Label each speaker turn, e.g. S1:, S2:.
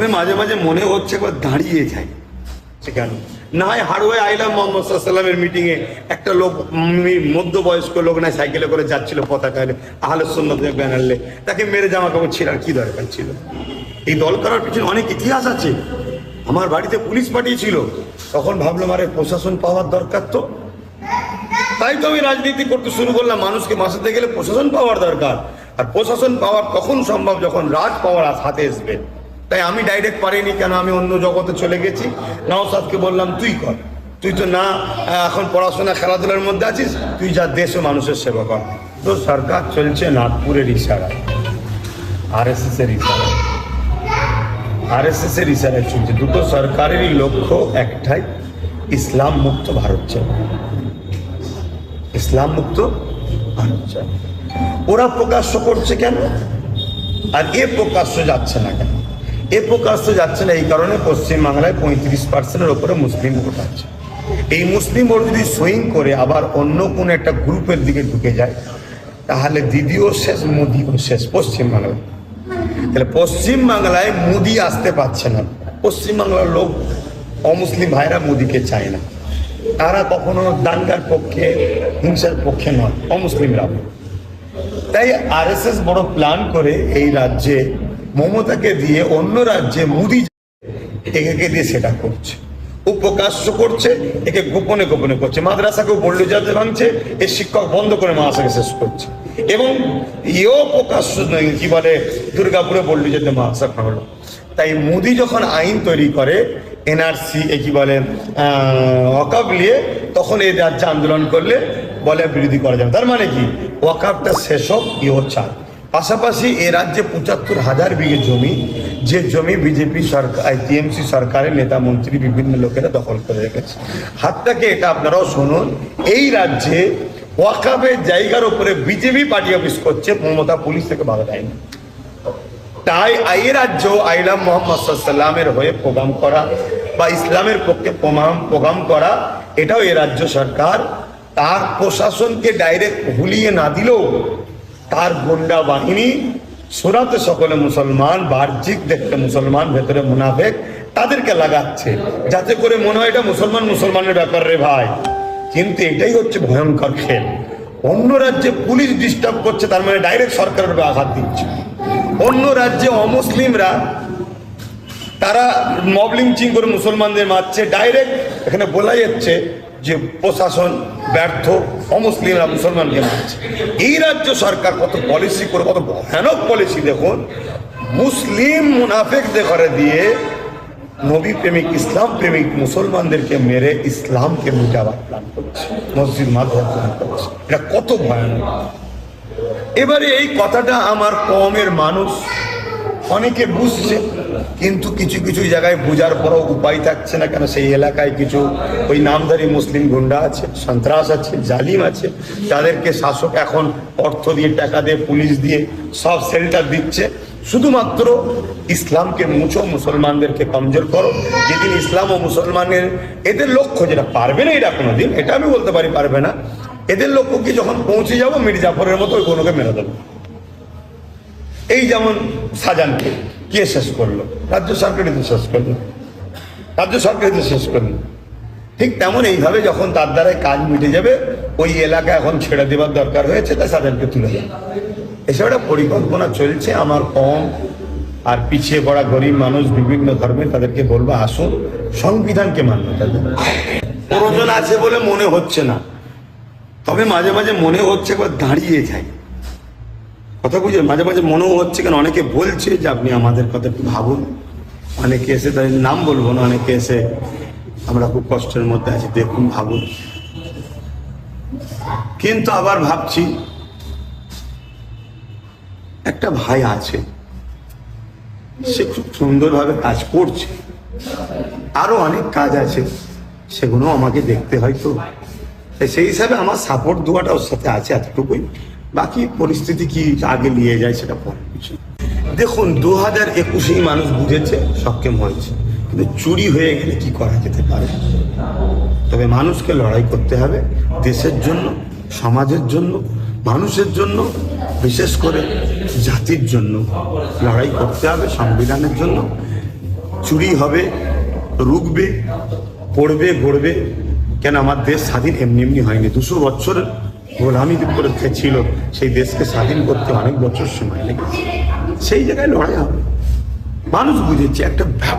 S1: তবে মাঝে মাঝে মনে হচ্ছে একবার দাঁড়িয়ে যায় সেখানে। না হয় হাড়ুয়ে আইলাম মোহাম্মদ সাল্লামের মিটিং এ। একটা লোক মধ্যবয়স্ক লোক না সাইকেলে করে যাচ্ছিল পতাকা এলে আহলে সুন্নত ব্যানার লে তাকে মেরে জামা কাপড় ছিল আর কি দরকার ছিল? এই দল করার পিছনে অনেক ইতিহাস আছে। আমার বাড়িতে পুলিশ পাঠিয়েছিল। তখন ভাবলাম, আরে, প্রশাসন পাওয়ার দরকার তো। তাই তো আমি রাজনীতি করতে শুরু করলাম। মানুষকে বাঁচাতে গেলে প্রশাসন পাওয়ার দরকার। আর প্রশাসন পাওয়ার তখন সম্ভব? যখন রাজ পাওয়ার হাতে আসবে। তাই আমি ডাইরেক্ট পারিনি কেন আমি অন্য জগতে চলে গেছি। নওসাদকে বললাম, তুই কর। তুই তো না এখন পড়াশোনা, খেলাধুলার মধ্যে আছিস, তুই যা দেশ ও মানুষের সেবা কর। তো সরকার চলছে নাগপুরের ইশারায় আর এস এস এর এস এস এর ইশারায় চলছে। দুটো সরকারেরই লক্ষ্য একটাই, ইসলাম মুক্ত ভারত চাই। ইসলাম মুক্ত ভারত চাই। ওরা প্রকাশ্য করছে কেন? আর এ প্রকাশ্য যাচ্ছে না কেন? এ প্রকাশ্য যাচ্ছে না, এই কারণে পশ্চিমবাংলায় পঁয়ত্রিশ পার্সেন্টের ওপরে মুসলিম ভোট আছে। এই মুসলিম ভোট যদি সুইং করে, আবার অন্য কোন একটা গ্রুপের দিকে ঢুকে যায়, তাহলে দিদিও শেষ মোদিও শেষ? পশ্চিমবাংলায়। তাহলে পশ্চিমবাংলায় মোদি আসতে পারছে না। পশ্চিমবাংলার লোক, অমুসলিম ভাইরা মোদিকে চায় না। তারা কখনো দাঙ্গার পক্ষে, হিংসার পক্ষে নয় অমুসলিমরা তাই আরএসএস বড় প্ল্যান করে এই রাজ্যে মমতাকে দিয়ে অন্য রাজ্যে মোদি একে দিয়ে সেটা করছে। ও প্রকাশ্য করছে, একে গোপনে গোপনে করছে। মাদ্রাসাকেও যাতে ভাঙছে এর শিক্ষক বন্ধ করে মাদ্রাসাকে শেষ করছে। এবং এও প্রকাশ্য কি বলে, দুর্গাপুরে বলল যাতে মাদ্রাসা ভাঙলো তাই মোদি যখন আইন তৈরি করে, এনআরসি এ কি বলে অকাপ নিয়ে, তখন এই রাজ্যে আন্দোলন করলে বলে বিরোধী করা যাবে তার মানে কি? ওয়াকাপটা শেষ হোক, ইও চায়। পাশাপাশি এ রাজ্যে পঁচাত্তর হাজার বিঘে জমি, যে জমি বিজেপি সরকার টিএমসি সরকারের নেতা মন্ত্রী বিভিন্ন লোকেরা দখল করে রেখেছে। হাতটাকে এটা আপনারাও শুনুন, এই রাজ্যে ওয়াকাবের জায়গার উপরে বিজেপি পার্টি অফিস করছে, মমতা পুলিশ থেকে বাধা দেয়নি। তাই এই রাজ্য আইলাম মোহাম্মদ সাল্লামের হয়ে প্রোগ্রাম করা বা ইসলামের পক্ষে প্রমাণ প্রোগ্রাম করা, এটাও এ রাজ্য সরকার। তার প্রশাসনকে ডাইরেক্ট ভুলিয়ে না দিলেও তার গুন্ডা বাহিনী, সুরাতে সকলে মুসলমান, বাহ্যিক দেখতে মুসলমান, ভেতরে মুনাফেক, তাদেরকে লাগাচ্ছে, যাতে করে মনে হয় এটা মুসলমান, মুসলমানের ব্যাপার রে ভাই। কিন্তু এটাই হচ্ছে ভয়ঙ্কর খেল। অন্য রাজ্যে পুলিশ ডিস্টার্ব করছে, তার মানে ডাইরেক্ট সরকারের উপর আঘাত দিচ্ছে। অন্য রাজ্যে অমুসলিমরা, তারা মব লিঞ্চিং করে মুসলমানদের মারছে ডাইরেক্ট এখানে বলা যাচ্ছে যে প্রশাসন ব্যর্থ, অমুসলিমরা মুসলমানকে মারছে। এই রাজ্য সরকার কত পলিসি করে, কত ভয়ানক পলিসি দেখুন। মুসলিম মুনাফেকদের ঘরে দিয়ে নবী প্রেমিক, ইসলাম প্রেমিক মুসলমানদেরকে মেরে ইসলামকে মিটাবার প্ল্যান করছে, মসজিদ মাধ্যম প্ল্যান করছে। এটা কত ভয়ানক। এবারে এই কথাটা আমার কমের মানুষ অনেকে বুঝছে, কিন্তু কিছু কিছু জায়গায় বোঝার পরও উপায় থাকছে না কেন সেই এলাকায় কিছু ওই নামধারী মুসলিম গুন্ডা আছে, সন্ত্রাস আছে, জালিম আছে, তাদেরকে শাসক এখন অর্থ দিয়ে, টাকা দিয়ে, পুলিশ দিয়ে সব শেল্টার দিচ্ছে। শুধুমাত্র ইসলামকে মুছো, মুসলমানদেরকে কমজোর করো। যেদিন ইসলাম ও মুসলমানের, এদের লক্ষ্য যেটা, পারবে না এটা কোনোদিন, এটা আমি বলতে পারি পারবে না। এদের লক্ষ্য কি, যখন পৌঁছে যাব মির্জাফরের মতো ওই কোনোকে মেরে দেবো। এই যেমন সাজানকে কে শেষ করল? রাজ্য সরকারই তো শেষ করল। রাজ্য সরকারই তো শেষ করল। ঠিক তেমন এইভাবে যখন তার দ্বারাই কাজ মিটে যাবে, ওই এলাকা এখন ছেড়ে দেওয়ার দরকার হয়েছে, তাই সাজানকে তুলে দেবে। এসব একটা পরিকল্পনা চলছে, আমার কম আর পিছিয়ে পড়া গরিব মানুষ বিভিন্ন ধর্মে তাদেরকে বলব, আসুন, সংবিধানকে মান্যতা দেন। প্রয়োজন আছে বলে মনে হচ্ছে না। তবে মাঝে মাঝে মনে হচ্ছে একবার দাঁড়িয়ে যায় কথা বুঝে মাঝে মাঝে মনেও হচ্ছে কেন অনেকে বলছে যে আপনি আমাদের কথা একটু ভাবুন। অনেকে এসে তাদের নাম বলব না, অনেকে এসে আমরা খুব কষ্টের মধ্যে আছি, দেখুন, ভাবুন। কিন্তু আবার ভাবছি, একটা ভাই আছে, সে খুব সুন্দরভাবে কাজ করছে। আরও অনেক কাজ আছে, সেগুলো আমাকে দেখতে হয় তো। সেই হিসাবে আমার সাপোর্ট দেওয়াটা ওর সাথে আছে এতটুকুই। বাকি পরিস্থিতি কি আগে নিয়ে যায় সেটা পরে কিছু দেখুন দু হাজার একুশেই মানুষ বুঝেছে সক্ষম হয়েছে কিন্তু চুরি হয়ে গেলে কি করা যেতে পারে? তবে মানুষকে লড়াই করতে হবে দেশের জন্য, সমাজের জন্য, মানুষের জন্য, বিশেষ করে জাতির জন্য। লড়াই করতে হবে সংবিধানের জন্য। চুরি হবে, রুখবে, পড়বে, গড়বে। কেন, আমার দেশ স্বাধীন এমনি এমনি হয়নি। দুশো বছর গোলামি বিপরীতে ছিল, সেই দেশকে স্বাধীন করতে অনেক বছর সময় লেগেছে। সেই জায়গায় লড়াই হবে। মানুষ বুঝেছে একটা